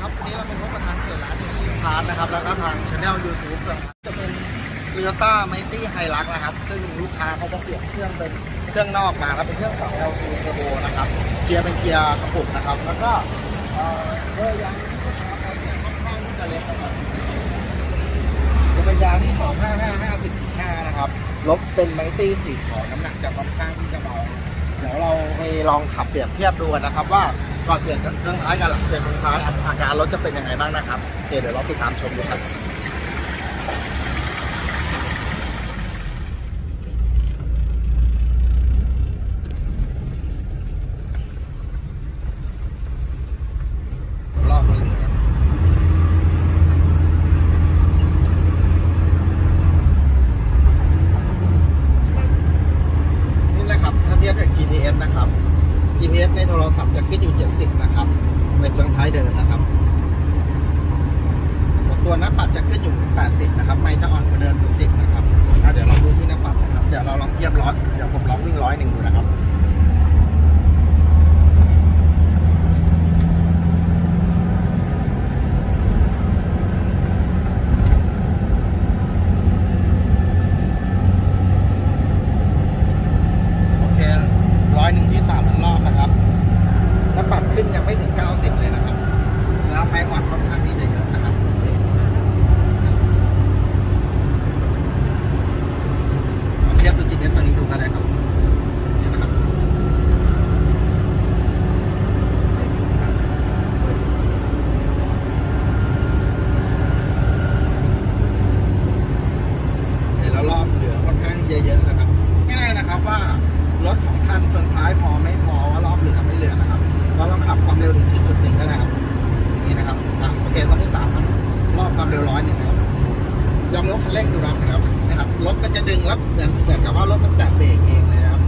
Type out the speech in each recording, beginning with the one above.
ครับวันนี้เรามาพบกับทางเพจร้านนี้พาร์ทนะครับ แล้วก็ทางช anel YouTube นะครับจะเป็น Toyota Mighty Hilux นะครับ ซึ่งลูกค้าเขาจะเปลี่ยนเครื่องเป็นเครื่องนอกมาแล้วเป็นเครื่อง 2LC Turbo นะครับเกียร์เป็นเกียร์กระปุกนะครับ แล้วก็เอ่อเบอร์ยางที่ลูกค้าเขาเปลี่ยนค่อนข้างที่จะเล็กนะครับจะเป็นยางที่ 255 55นะครับลบเป็น Mighty สีขาวน้ำหนักจะค่อนข้างที่จะเบาเดี๋ยวเราไปลองขับเปรียบเทียบดูกันนะครับว่า ก่อนเปลี่ยนเครื่องท้ายกับหลังเปลี่ยนเครื่องท้ายอาการรถจะเป็นยังไงบ้างนะครับโอเคเดี๋ยวเราติดตามชมดูครับรอบนี้เลยครับนี่นะครับถ้าเทียบกับ GPS นะครับ GPS ในโทรศัพท์จะขึ้นอยู่ 70 นะครับ ในเฟืองท้ายเดินนะครับ ตัวหน้าปัดจะขึ้นอยู่ 80 นะครับ ไม่จะอ่อนกว่าเดิมอยู่10 นะครับเดี๋ยวเราดูที่หน้าปัดนะครับ เดี๋ยวเราลองเทียบร้อเดี๋ยวผม ยอมยกคันเร่งดูรับนะครับนะครับรถมันจะดึงแล้วเหมือนเหมือนกับว่ารถมันแตะเบรกเองเลยนะครับ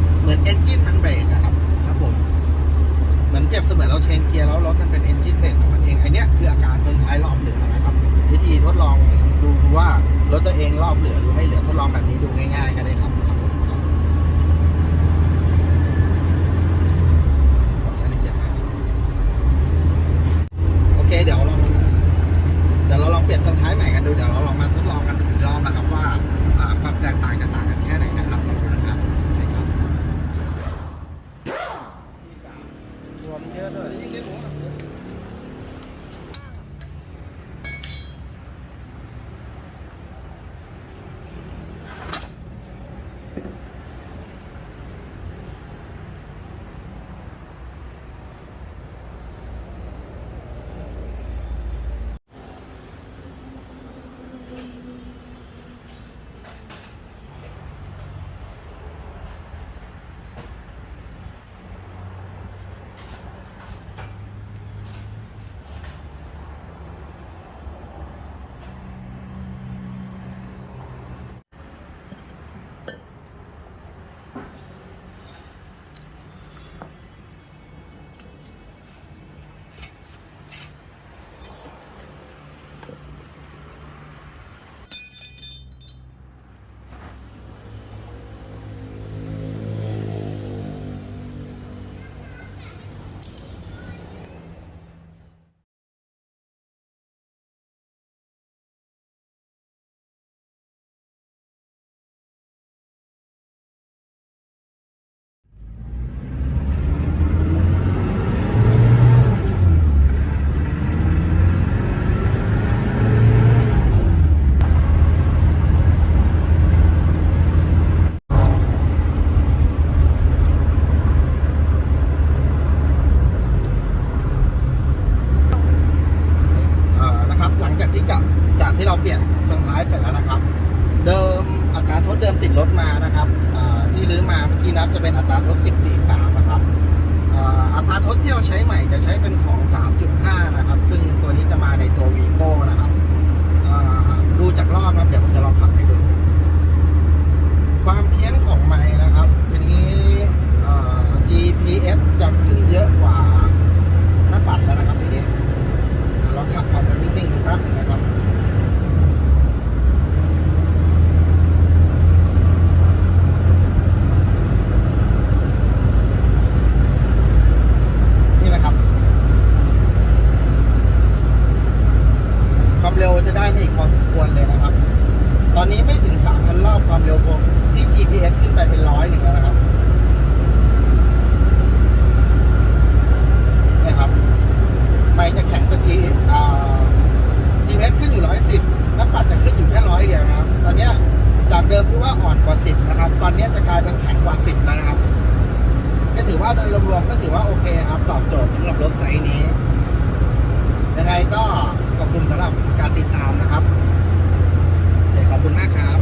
ที่รื้อมาเมื่อกี้นับจะเป็นอัตราทด14.3 นะครับอัตราทดที่เราใช้ใหม่จะใช้เป็นของ 3.5 นะครับ ซึ่งตัวนี้จะมาในตัว Vivo นะครับดูจากรอบนะครับ เดี๋ยวผมจะลองขับให้ดู โดยรวมก็ถือว่าโอเคครับตอบโจทย์สำหรับรถไซส์นี้ ยังไงก็ขอบคุณสำหรับการติดตามนะครับขอบคุณมากครับ